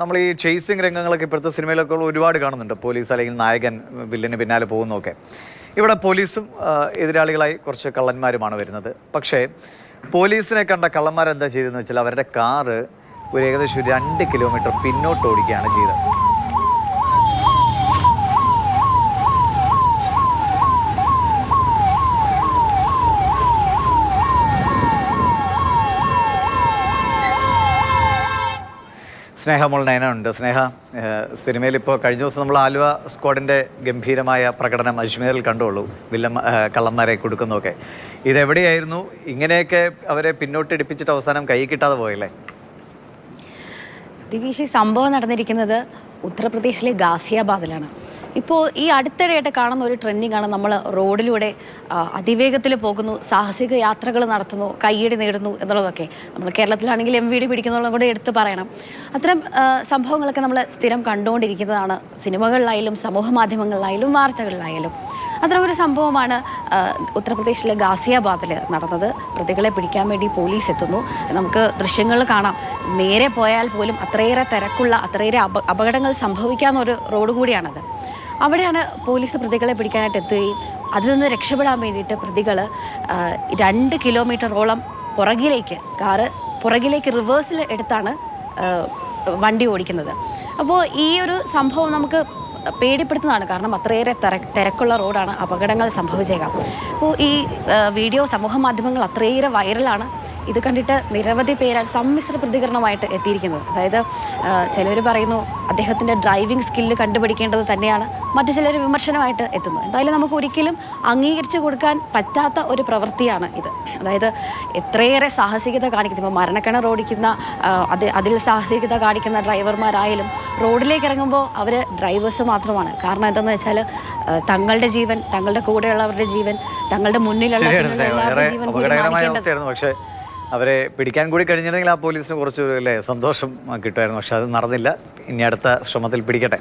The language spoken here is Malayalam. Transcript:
നമ്മൾ ഈ ചേസിങ് രംഗങ്ങളൊക്കെ ഇപ്പോഴത്തെ സിനിമയിലൊക്കെ ഒരുപാട് കാണുന്നുണ്ട്. പോലീസ് അല്ലെങ്കിൽ നായകൻ വില്ലന് പിന്നാലെ പോകുന്നൊക്കെ ഇവിടെ പോലീസും എതിരാളികളായി കുറച്ച് കള്ളന്മാരുമാണ് വരുന്നത്. പക്ഷേ പോലീസിനെ കണ്ട കള്ളന്മാരെന്താ ചെയ്തതെന്ന് വെച്ചാൽ അവരുടെ കാറ് ഒരു ഏകദേശം രണ്ട് കിലോമീറ്റർ പിന്നോട്ട് ഓടിക്കുകയാണ് ചെയ്തത്. സ്നേഹ മോൾ നയനുണ്ട് സ്നേഹ സിനിമയിൽ ഇപ്പോൾ കഴിഞ്ഞ ദിവസം നമ്മൾ ആലുവ സ്ക്വാഡിന്റെ ഗംഭീരമായ പ്രകടനം അജ്മീറിൽ കണ്ടുള്ളൂ. വില്ലം കള്ളന്മാരെ കൊടുക്കുന്നതൊക്കെ. ഇതെവിടെയായിരുന്നു? ഇങ്ങനെയൊക്കെ അവരെ പിന്നോട്ട് പിന്നോട്ടിടിപ്പിച്ചിട്ട് അവസാനം കൈ കിട്ടാതെ പോയല്ലേ? ദിവീഷ് സംഭവം നടന്നിരിക്കുന്നത് ഉത്തർപ്രദേശിലെ ഗാസിയാബാദിലാണ്. ഇപ്പോൾ ഈ അടുത്തിടെയായിട്ട് കാണുന്ന ഒരു ട്രെൻഡിങ് ആണ് നമ്മൾ റോഡിലൂടെ അതിവേഗത്തിൽ പോകുന്നു സാഹസിക യാത്രകൾ നടത്തുന്നു കയ്യടി നേടുന്നു എന്നുള്ളതൊക്കെ. നമ്മൾ കേരളത്തിലാണെങ്കിൽ എം വി ഡി പിടിക്കുന്നുള്ളതും കൂടെ എടുത്തു പറയണം. അത്തരം സംഭവങ്ങളൊക്കെ നമ്മൾ സ്ഥിരം കണ്ടുകൊണ്ടിരിക്കുന്നതാണ്. സിനിമകളിലായാലും സമൂഹ മാധ്യമങ്ങളിലായാലും വാർത്തകളിലായാലും. അത്തരം ഒരു സംഭവമാണ് ഉത്തർപ്രദേശിലെ ഗാസിയാബാദിൽ നടന്നത്. പ്രതികളെ പിടിക്കാൻ വേണ്ടി പോലീസ് എത്തുന്നു. നമുക്ക് ദൃശ്യങ്ങൾ കാണാം. നേരെ പോയാൽ പോലും അത്രയേറെ തിരക്കുള്ള അത്രയേറെ അപ അപകടങ്ങൾ സംഭവിക്കാവുന്ന ഒരു റോഡ് കൂടിയാണത്. അവിടെയാണ് പോലീസ് പ്രതികളെ പിടിക്കാനായിട്ട് എത്തുകയും അതിൽ നിന്ന് രക്ഷപ്പെടാൻ വേണ്ടിയിട്ട് പ്രതികൾ രണ്ട് കിലോമീറ്ററോളം പുറകിലേക്ക് കാറ് പുറകിലേക്ക് റിവേഴ്സിൽ എടുത്താണ് വണ്ടി ഓടിക്കുന്നത്. അപ്പോൾ ഈ ഒരു സംഭവം നമുക്ക് പേടിപ്പെടുത്തുന്നതാണ്. കാരണം അത്രയേറെ തിര തിരക്കുള്ള റോഡാണ് അപകടങ്ങൾ സംഭവിച്ചേക്കാം. അപ്പോൾ ഈ വീഡിയോ സമൂഹ മാധ്യമങ്ങൾ അത്രയേറെ വൈറലാണ്. ഇത് കണ്ടിട്ട് നിരവധി പേരാൽ സമ്മിശ്ര പ്രതികരണമായിട്ട് എത്തിയിരിക്കുന്നത്. അതായത് ചിലർ പറയുന്നു അദ്ദേഹത്തിന്റെ ഡ്രൈവിംഗ് സ്കില്ല് കണ്ടുപിടിക്കേണ്ടത് തന്നെയാണ്. മറ്റു ചിലർ വിമർശനമായിട്ട് എത്തുന്നു. എന്തായാലും നമുക്ക് ഒരിക്കലും അംഗീകരിച്ചു കൊടുക്കാൻ പറ്റാത്ത ഒരു പ്രവൃത്തിയാണ് ഇത്. അതായത് എത്രയേറെ സാഹസികത കാണിക്കുന്നു. ഇപ്പോൾ മരണക്കിണർ ഓടിക്കുന്ന അത് അതിൽ സാഹസികത കാണിക്കുന്ന ഡ്രൈവർമാരായാലും റോഡിലേക്ക് ഇറങ്ങുമ്പോൾ അവർ ഡ്രൈവേഴ്സ് മാത്രമാണ്. കാരണം എന്താണെന്ന് വെച്ചാൽ തങ്ങളുടെ ജീവൻ തങ്ങളുടെ കൂടെയുള്ളവരുടെ ജീവൻ തങ്ങളുടെ മുന്നിലുള്ള ജീവൻ കൂടി മാനിക്കേണ്ടത് അവരെ പിടിക്കാൻ കൂടി കഴിഞ്ഞിരുന്നെങ്കിൽ ആ പോലീസിന് കുറച്ച് അല്ലേ സന്തോഷം കിട്ടുമായിരുന്നു. പക്ഷെ അത് നടന്നില്ല. ഇനി അടുത്ത ശ്രമത്തിൽ പിടിക്കട്ടെ.